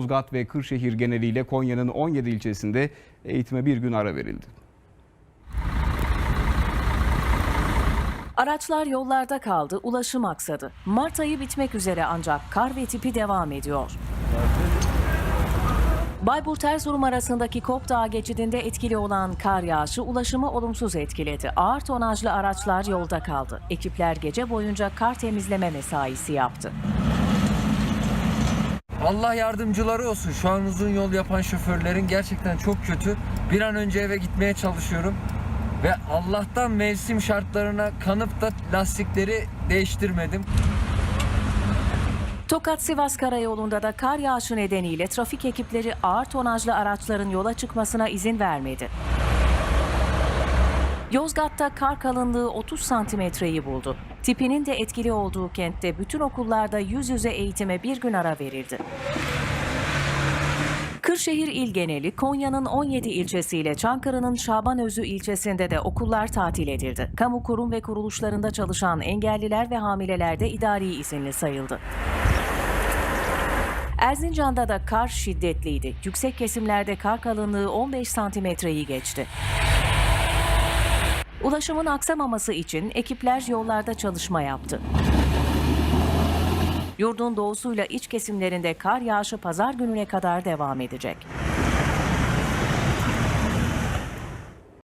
Yozgat ve Kırşehir geneliyle Konya'nın 17 ilçesinde eğitime bir gün ara verildi. Araçlar yollarda kaldı, ulaşım aksadı. Mart ayı bitmek üzere ancak kar ve tipi devam ediyor. Bayburt Erzurum arasındaki Kop Dağı geçidinde etkili olan kar yağışı ulaşımı olumsuz etkiledi. Ağır tonajlı araçlar yolda kaldı. Ekipler gece boyunca kar temizleme mesaisi yaptı. Allah yardımcıları olsun. Şu an uzun yol yapan şoförlerin gerçekten çok kötü. Bir an önce eve gitmeye çalışıyorum. Ve Allah'tan mevsim şartlarına kanıp da lastikleri değiştirmedim. Tokat-Sivas Karayolu'nda da kar yağışı nedeniyle trafik ekipleri ağır tonajlı araçların yola çıkmasına izin vermedi. Yozgat'ta kar kalınlığı 30 santimetreyi buldu. Tipinin de etkili olduğu kentte bütün okullarda yüz yüze eğitime bir gün ara verildi. Kırşehir il geneli Konya'nın 17 ilçesiyle Çankırı'nın Şabanözü ilçesinde de okullar tatil edildi. Kamu kurum ve kuruluşlarında çalışan engelliler ve hamileler de idari izinli sayıldı. Erzincan'da da kar şiddetliydi. Yüksek kesimlerde kar kalınlığı 15 santimetreyi geçti. Ulaşımın aksamaması için ekipler yollarda çalışma yaptı. Yurdun doğusuyla iç kesimlerinde kar yağışı pazar gününe kadar devam edecek.